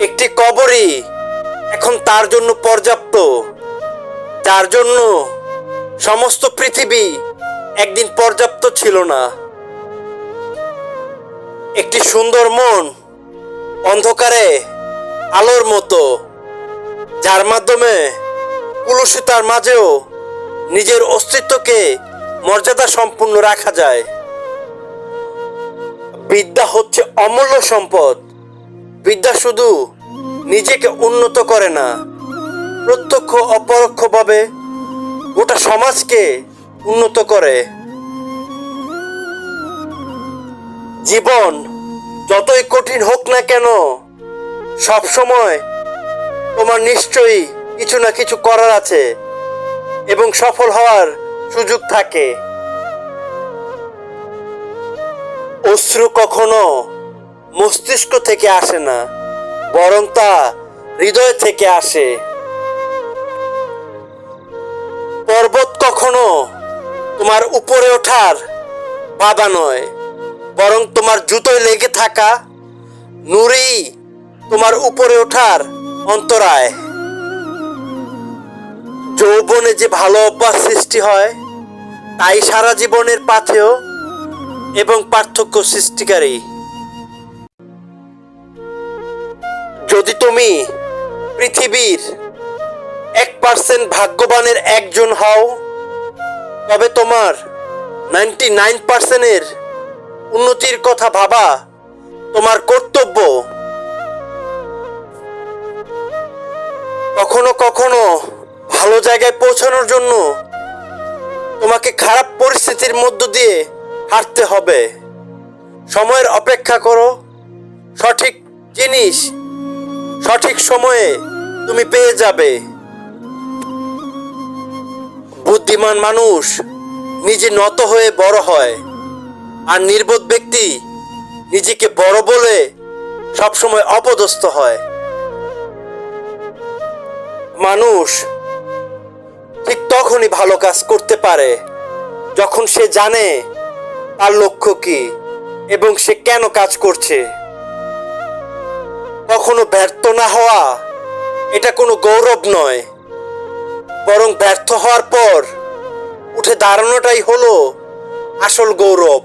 একটি কবরই এখন তার জন্য পর্যাপ্ত। যার জন্য সমস্ত পৃথিবী একদিন পর্যাপ্ত ছিল না। একটি সুন্দর মন অন্ধকারে আলোর মতো, যার মাধ্যমে কুলুষিতার মাঝেও নিজের অস্তিত্বকে মর্যাদা সম্পূর্ণ রাখা যায়। বিদ্যা হচ্ছে অমূল্য সম্পদ। বিদ্যা শুধু নিজেকে উন্নত করে না, প্রত্যক্ষ অপরোক্ষভাবে গোটা সমাজকে উন্নত করে। জীবন যতই কঠিন হোক না কেন সব সময় তোমার নিশ্চয়ই কিছু না কিছু করার আছে এবং সফল হওয়ার সুযোগ থাকে। অশ্রু কখনো মস্তিষ্ক থেকে আসে না, বরং তা হৃদয় থেকে আসে। পর্বত কখনো তোমার উপরে ওঠার বাধা নয়, বরং তোমার জুতোয় লেগে থাকা নুরেই তোমার উপরে ওঠার অন্তরায়। যৌবনে যে ভালো অভ্যাস সৃষ্টি হয়, তাই সারা জীবনের পাথেও এবং পার্থক্য সৃষ্টিকারী। যদি তুমি পৃথিবীর এক পার্সেন্ট ভাগ্যবানের একজন হও, তবে তোমার নাইনটি নাইন পার্সেন্টের উন্নতির কথা ভাবা তোমার কর্তব্য। কখনো কখনো ভালো জায়গায় পৌঁছানোর জন্য তোমাকে খারাপ পরিস্থিতির মধ্য দিয়ে হাঁটতে হবে। সময়ের অপেক্ষা করো, সঠিক জিনিস সঠিক সময়ে তুমি পেয়ে যাবে। বুদ্ধিমান মানুষ নিজে নত হয়ে বড় হয়, আর নির্বোধ ব্যক্তি নিজেকে বড় বলে সবসময় অপদস্থ হয়। মানুষ ঠিক তখনই ভালো কাজ করতে পারে, যখন সে জানে তার লক্ষ্য কি এবং সে কেন কাজ করছে। কখনো ব্যর্থ না হওয়া, এটা কোনো গৌরব নয়। বরং ব্যর্থ হওয়ার পর উঠে দাঁড়ানোটাই হলো আসল গৌরব।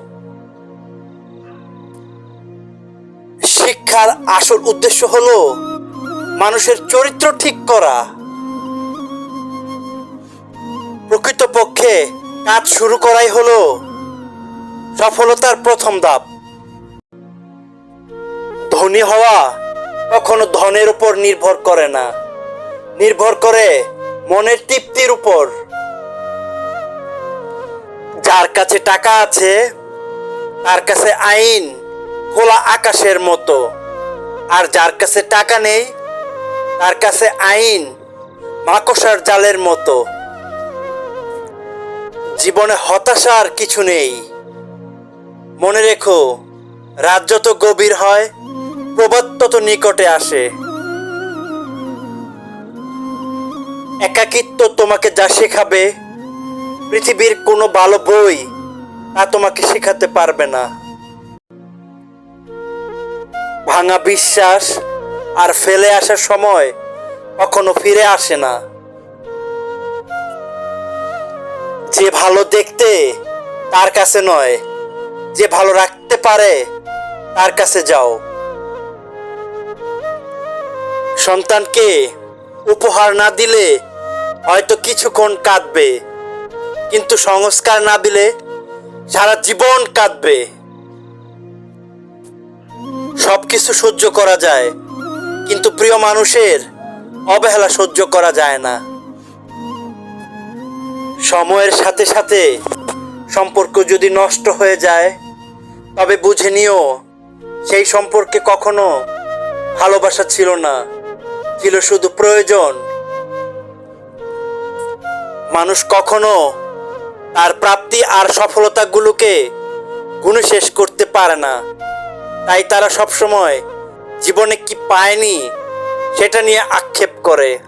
শিক্ষার আসল উদ্দেশ্য হলো মানুষের চরিত্র ঠিক করা। প্রকৃতপক্ষে কাজ শুরু করাই হলো সফলতার প্রথম ধাপ। ধনী হওয়া কখনো ধনের উপর নির্ভর করে না। নির্ভর করে মনের তৃপ্তির উপর। যার কাছে টাকা আছে, তার কাছে আইন খোলা আকাশের মতো। আর যার কাছে টাকা নেই, তার কাছে আইন মাকসার জালের মতো। জীবনে হতাশার কিছু নেই। মনে রেখো, রাজ্য তো গভীর হয় প্রবাদ তত নিকটে আসে। একাকিত্ব তোমাকে যা শেখাবে, পৃথিবীর কোনো ভালো বই তা তোমাকে শেখাতে পারবে না। ভাঙা বিশ্বাস আর ফেলে আসার সময় কখনো ফিরে আসে না। যে ভালো দেখতে, তার কাছে নয়। যে ভালো রাখতে পারে, তার কাছে যাও। সন্তানকে উপহার না দিলে হয়তো কিছুক্ষণ কাঁদবে, কিন্তু সংস্কার না দিলে সারা জীবন কাঁদবে। সবকিছু সহ্য করা যায়, কিন্তু প্রিয় মানুষের অবহেলা সহ্য করা যায় না। সময়ের সাথে সাথে সম্পর্ক যদি নষ্ট হয়ে যায়, তবে বুঝে নিও সেই সম্পর্কে কখনো ভালোবাসা ছিল না। ছিল শুধু প্রয়োজন। মানুষ কখনো তার প্রাপ্তি আর সফলতাগুলোকে গুণে শেষ করতে পারে না। তাই তারা সবসময় জীবনে কি পায়নি সেটা নিয়ে আক্ষেপ করে।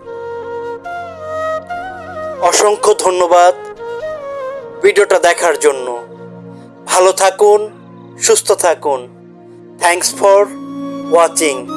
অসংখ্য ধন্যবাদ ভিডিওটা দেখার জন্য। ভালো থাকুন, সুস্থ থাকুন। Thanks for watching